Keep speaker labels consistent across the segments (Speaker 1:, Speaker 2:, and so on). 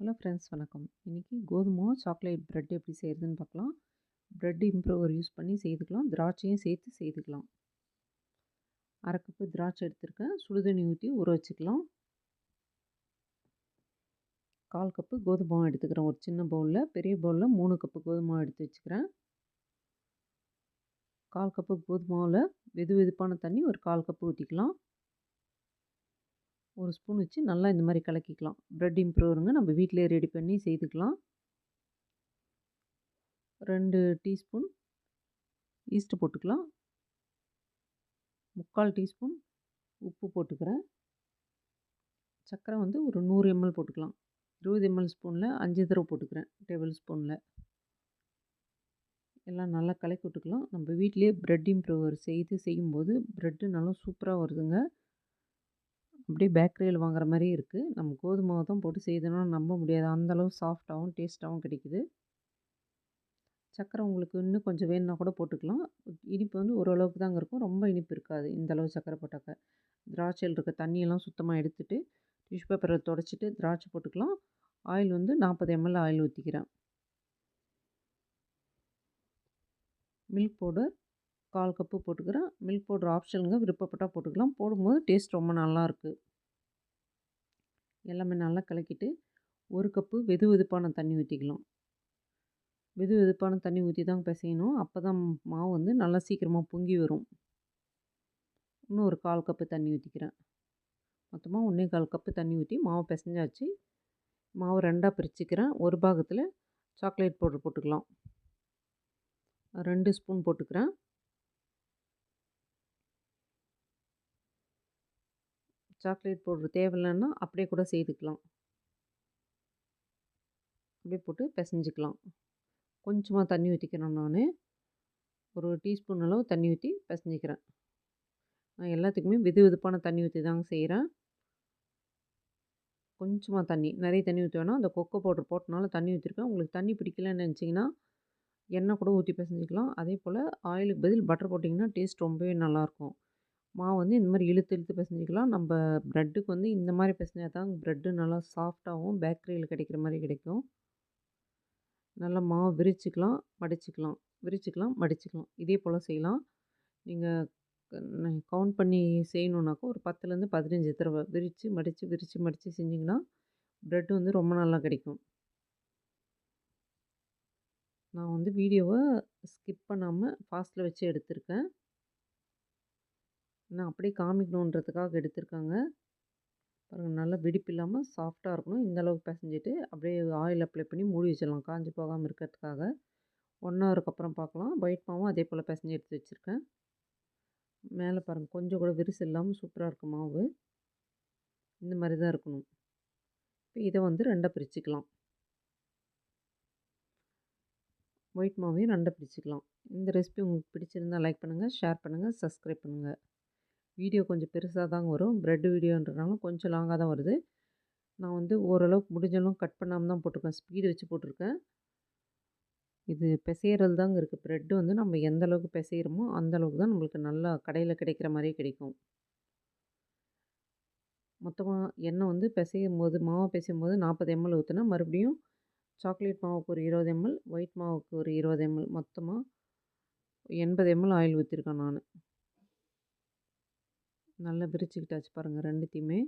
Speaker 1: Hello friends வணக்கம். இன்றைக்கி கோதுமை சாக்லேட் ப்ரெட் எப்படி செய்கிறதுன்னு பார்க்கலாம். ப்ரெட் இம்ப்ரூவர் யூஸ் பண்ணி செய்துக்கலாம். திராட்சையும் சேர்த்து செய்துக்கலாம். அரை கப்பு திராட்சை எடுத்திருக்கேன். சுடுதண்ணி ஊற்றி ஊற வச்சுக்கலாம். கால் கப்பு கோதுமை எடுத்துக்கிறேன். ஒரு சின்ன பவுலில் பெரிய பவுலில் மூணு கப்பு கோதுமை எடுத்து வச்சுக்கிறேன். கால் கப்பு கோதுமாவில் வெது வெதுப்பான தண்ணி ஒரு கால் கப்பு ஊற்றிக்கலாம் ஒரு ஸ்பூன் வச்சு நல்லா இந்த மாதிரி கலக்கிக்கலாம். ப்ரெட் இம்ப்ரூவருங்க நம்ம வீட்டிலே ரெடி பண்ணி செய்துக்கலாம். ரெண்டு டீஸ்பூன் ஈஸ்ட்டு போட்டுக்கலாம். முக்கால் டீஸ்பூன் உப்பு போட்டுக்கிறேன். சர்க்கரை வந்து ஒரு நூறு எம்எல் போட்டுக்கலாம். இருபது எம்எல் ஸ்பூனில் அஞ்சு தடவை போட்டுக்கிறேன் டேபிள் ஸ்பூனில் எல்லாம் நல்லா கலக்கி விட்டுக்கலாம். நம்ம வீட்டிலே ப்ரெட் இம்ப்ரூவர் செய்து செய்யும்போது ப்ரெட்டு நல்லா சூப்பராக வருதுங்க. அப்படியே பேக்கரியில் வாங்குற மாதிரி இருக்குது நம்ம கோதுமை தான் போட்டு செய்தோம்னா நம்ப முடியாது. அந்தளவு சாஃப்டாகவும் டேஸ்ட்டாகவும் கிடைக்குது. சர்க்கரை உங்களுக்கு இன்னும் கொஞ்சம் வேணுன்னா கூட போட்டுக்கலாம். இனிப்பு வந்து ஓரளவுக்கு தாங்க இருக்கும். ரொம்ப இனிப்பு இருக்காது. இந்தளவு சர்க்கரை போட்டாக்க. திராட்சையில் இருக்க தண்ணியெல்லாம் சுத்தமாக எடுத்துகிட்டு டிஷ்யூ பேப்பரை தொடச்சிட்டு திராட்சை போட்டுக்கலாம். ஆயில் வந்து நாற்பது எம்எல் ஆயில் ஊற்றிக்கிறேன் மில்க் பவுடர் கால் கப்பு போட்டுக்கிறேன். மில்க் பவுடர் ஆப்ஷனுங்க விருப்பப்பட்டால் போட்டுக்கலாம். போடும்போது டேஸ்ட் ரொம்ப நல்லாயிருக்கு எல்லாமே நல்லா கலக்கிட்டு ஒரு கப்பு வெது வெதுப்பான தண்ணி ஊற்றிக்கலாம் வெது வெதுப்பான தண்ணி ஊற்றி தான் பிசையணும். அப்போ தான் மாவு வந்து நல்லா சீக்கிரமாக பொங்கி வரும். இன்னும் ஒரு கால் கப்பு தண்ணி ஊற்றிக்கிறேன் மொத்தமாக ஒன்றே கால் கப்பு தண்ணி ஊற்றி மாவு பிசைஞ்சாச்சு. மாவு ரெண்டாக பிரிச்சுக்கிறேன். ஒரு பாகத்தில் சாக்லேட் பவுடர் போட்டுக்கலாம். ரெண்டு ஸ்பூன் போட்டுக்கிறேன். சாக்லேட் பவுட்ரு தேவையில்லைன்னா அப்படியே கூட செய்துக்கலாம். அப்படியே போட்டு பிசைஞ்சிக்கலாம். கொஞ்சமாக தண்ணி ஊற்றிக்கிறேன் நான். ஒரு டீஸ்பூன் அளவு தண்ணி ஊற்றி பிசைஞ்சிக்கிறேன். நான் எல்லாத்துக்குமே வெது வெதுப்பான தண்ணி ஊற்றி தாங்க செய்கிறேன் கொஞ்சமாக தண்ணி நிறைய தண்ணி ஊற்றி வேணாம். அந்த கொக்கோ பவுடர் போட்டனால தண்ணி ஊற்றிருக்கேன் உங்களுக்கு தண்ணி பிடிக்கலன்னு நினச்சிங்கன்னா எண்ணெய் கூட ஊற்றி பிசைஞ்சிக்கலாம். அதே போல் ஆயிலுக்கு பதில் பட்டர் போட்டிங்கன்னா டேஸ்ட் ரொம்பவே நல்லாயிருக்கும். மாவு வந்து இந்த மாதிரி இழுத்து இழுத்து பிசைஞ்சிக்கலாம். நம்ம ப்ரெட்டுக்கு வந்து இந்த மாதிரி பிசைஞ்சா தான் ப்ரெட்டு நல்லா சாஃப்டாகவும் பேக்கரியில் கிடைக்கிற மாதிரி கிடைக்கும். நல்லா மாவு விரிச்சிக்கலாம் மடிச்சுக்கலாம். விரிச்சிக்கலாம் மடிச்சுக்கலாம். இதே போல் செய்யலாம். நீங்கள் கவுண்ட் பண்ணி செய்யணுன்னாக்கா ஒரு பத்துலேருந்து பதினஞ்சு தடவை விரித்து மடித்து விரித்து மடித்து செஞ்சிங்கன்னா ப்ரெட்டு வந்து ரொம்ப நல்லா கிடைக்கும். நான் வந்து வீடியோவை ஸ்கிப் பண்ணாமல் ஃபாஸ்ட்டில் வச்சு எடுத்திருக்கேன். நான் அப்படியே காமிக்கணுன்றதுக்காக எடுத்திருக்காங்க. பாருங்கள் நல்லா வெடிப்பு இல்லாமல் சாஃப்டாக இருக்கணும். இந்த அளவுக்கு பிசைஞ்சிட்டு அப்படியே ஆயில் அப்ளை பண்ணி மூடி வச்சிடலாம். காஞ்சி போகாமல் இருக்கிறதுக்காக. ஒன் ஹவருக்கு அப்புறம் பார்க்கலாம் ஒயிட் மாவும் அதே போல் பிசைஞ்சு எடுத்து வச்சுருக்கேன். மேலே பாருங்கள் கொஞ்சம் கூட விரிசு இல்லாமல் சூப்பராக இருக்கும் மாவு. இந்த மாதிரி தான் இருக்கணும். இப்போ இதை வந்து ரெண்டாக பிரிச்சுக்கலாம். ஒயிட் மாவையும் ரெண்டாக பிரிச்சுக்கலாம். இந்த ரெசிபி உங்களுக்கு பிடிச்சிருந்தால் லைக் பண்ணுங்கள் ஷேர் பண்ணுங்கள் சப்ஸ்கிரைப் பண்ணுங்கள் வீடியோ கொஞ்சம் பெருசாக தாங்க வரும். ப்ரெட் வீடியோன்றனால கொஞ்சம் லாங்காக தான் வருது. நான் வந்து ஓரளவுக்கு முடிஞ்சளவு கட் பண்ணாமல் தான் போட்டிருக்கேன். ஸ்பீடு வச்சு போட்டிருக்கேன். இது பிசையிறது தாங்க இருக்குது ப்ரெட்டு வந்து நம்ம எந்த அளவுக்கு பிசைகிறோமோ அந்தளவுக்கு தான் நம்மளுக்கு நல்லா கடையில் கிடைக்கிற மாதிரியே கிடைக்கும். மொத்தமாக எண்ணெய் வந்து பிசையும் போது மாவு பிசையும் போது நாற்பது எம்எல் ஊற்றினா மறுபடியும் சாக்லேட் மாவுக்கு ஒரு இருபது எம்எல் ஒயிட் மாவுக்கு ஒரு இருபது எம்எல் மொத்தமாக எண்பது எம்எல் ஆயில் ஊற்றிருக்கேன் நான். நல்லா விரிச்சுக்கிட்டாச்சு பாருங்கள் ரெண்டுத்தையுமே.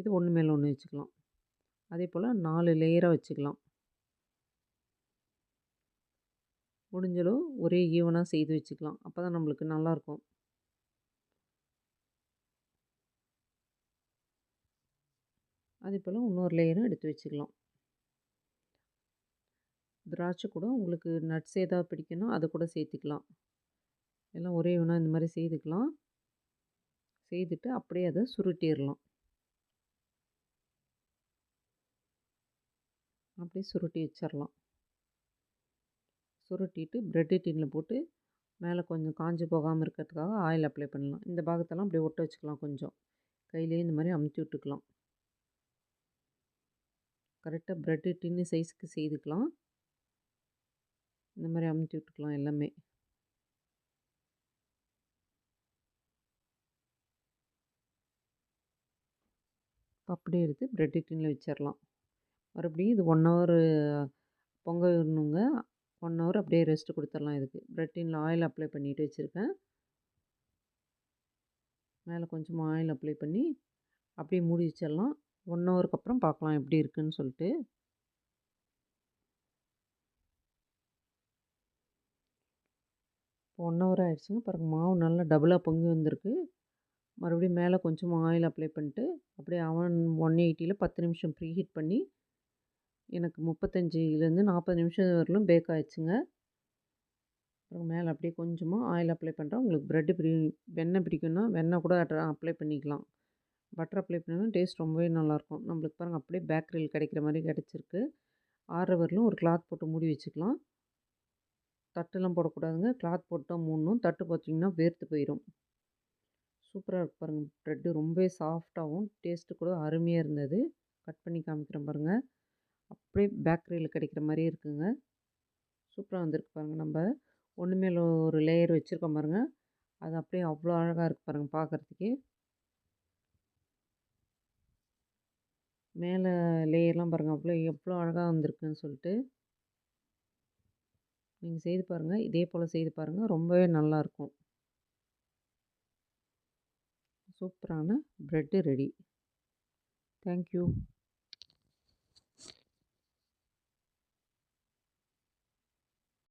Speaker 1: இது ஒன்று மேலே ஒன்று வச்சுக்கலாம். அதே போல் நாலு லேயராக வச்சுக்கலாம். முடிஞ்சளவு ஒரே ஈவனாக செய்து வச்சுக்கலாம். அப்போ தான் நம்மளுக்கு நல்லாயிருக்கும் அதே போல் இன்னொரு லேயரும் எடுத்து வச்சுக்கலாம். திராட்சை கூட உங்களுக்கு நட்ஸ் ஏதாவது பிடிக்கணும் அதை கூட சேர்த்துக்கலாம். எல்லாம் ஒரே ஈவனாக இந்த மாதிரி செய்துக்கலாம். செய்துட்டு அப்படியே அதை சுருட்டிடலாம் அப்படியே சுருட்டி வச்சிடலாம் சுருட்டிட்டு ப்ரெட்டு டின்னில் போட்டு மேலே கொஞ்சம் காஞ்சி போகாமல் இருக்கிறதுக்காக ஆயில் அப்ளை பண்ணலாம். இந்த பாகத்தெல்லாம் அப்படியே ஒட்ட வச்சுக்கலாம் கொஞ்சம். கையிலேயே இந்த மாதிரி அமுத்தி விட்டுக்கலாம். கரெக்டாக ப்ரெட்டு டின்னு சைஸுக்கு செய்துக்கலாம். இந்த மாதிரி அமுத்தி விட்டுக்கலாம் எல்லாமே. அப்படியே எடுத்து ப்ரெட் டின்னில் வச்சிடலாம் மறுபடியும் இது ஒன் ஹவர் பொங்க விடணுங்க. ஒன் ஹவர் அப்படியே ரெஸ்ட் கொடுத்துடலாம் இதுக்கு. பிரெட் டின்ல ஆயில் அப்ளை பண்ணிட்டு வச்சுருக்கேன் மேலே கொஞ்சம் ஆயில் அப்ளை பண்ணி, அப்படியே மூடி வச்சிடலாம் ஒன் ஹவருக்கு அப்புறம் பார்க்கலாம் எப்படி இருக்குன்னு சொல்லிட்டு இப்போ ஒன் ஹவர் ஆகிடுச்சுங்க பிறகு மாவு நல்லா டபுளாக பொங்கி வந்திருக்கு. மறுபடியும் மேலே கொஞ்சம் ஆயில் அப்ளை பண்ணிட்டு, அப்படியே அவன் 180ல 10 நிமிஷம் ப்ரீ ஹீட் பண்ணி, எனக்கு 35லேருந்து 40 நிமிஷம் வரலும் பேக் ஆயிடுச்சுங்க. அப்புறம் மேலே அப்படியே கொஞ்சமாக ஆயில் அப்ளை பண்ணுறேன் உங்களுக்கு ப்ரெட்டு பிரி வெண்ணெய் பிடிக்குன்னா வெண்ணெய் கூட அப்ளை பண்ணிக்கலாம். பட்டர் அப்ளை பண்ணால் டேஸ்ட் ரொம்பவே நல்லாயிருக்கும். நம்மளுக்கு பாருங்கள் அப்படியே பேக்கரியில் கிடைக்கிற மாதிரி கிடச்சிருக்கு ஆறுற வரலும் ஒரு கிளாத் போட்டு மூடி வச்சுக்கலாம். தட்டுலாம் போடக்கூடாதுங்க. கிளாத் போட்டால் மூணும் தட்டு போட்டிங்கன்னா வேர்த்து போயிடும் சூப்பராக இருக்கு பாருங்கள் ப்ரெட்டு ரொம்பவே சாஃப்டாகவும் டேஸ்ட்டு கூட அருமையாக இருந்தது. கட் பண்ணி காமிக்கிறேன் பாருங்கள் அப்படியே பேக்கரியில் கிடைக்கிற மாதிரி இருக்குங்க. சூப்பராக வந்திருக்கு பாருங்கள் நம்ம ஒன்று மேல ஒரு லேயர் வச்சுருக்கோம் பாருங்க. அது அப்படியே அவ்வளோ அழகாக இருக்குது பாருங்கள் பார்க்கறதுக்கே. மேலே லேயர்லாம் பாருங்கள் அவ்வளோ எவ்வளோ அழகாக வந்திருக்குன்னு சொல்லிட்டு நீங்கள் செய்து பாருங்கள் இதே போல் செய்து பாருங்கள் ரொம்பவே நல்லாயிருக்கும். சூப்பரான ப்ரெட்டு ரெடி. Thank you.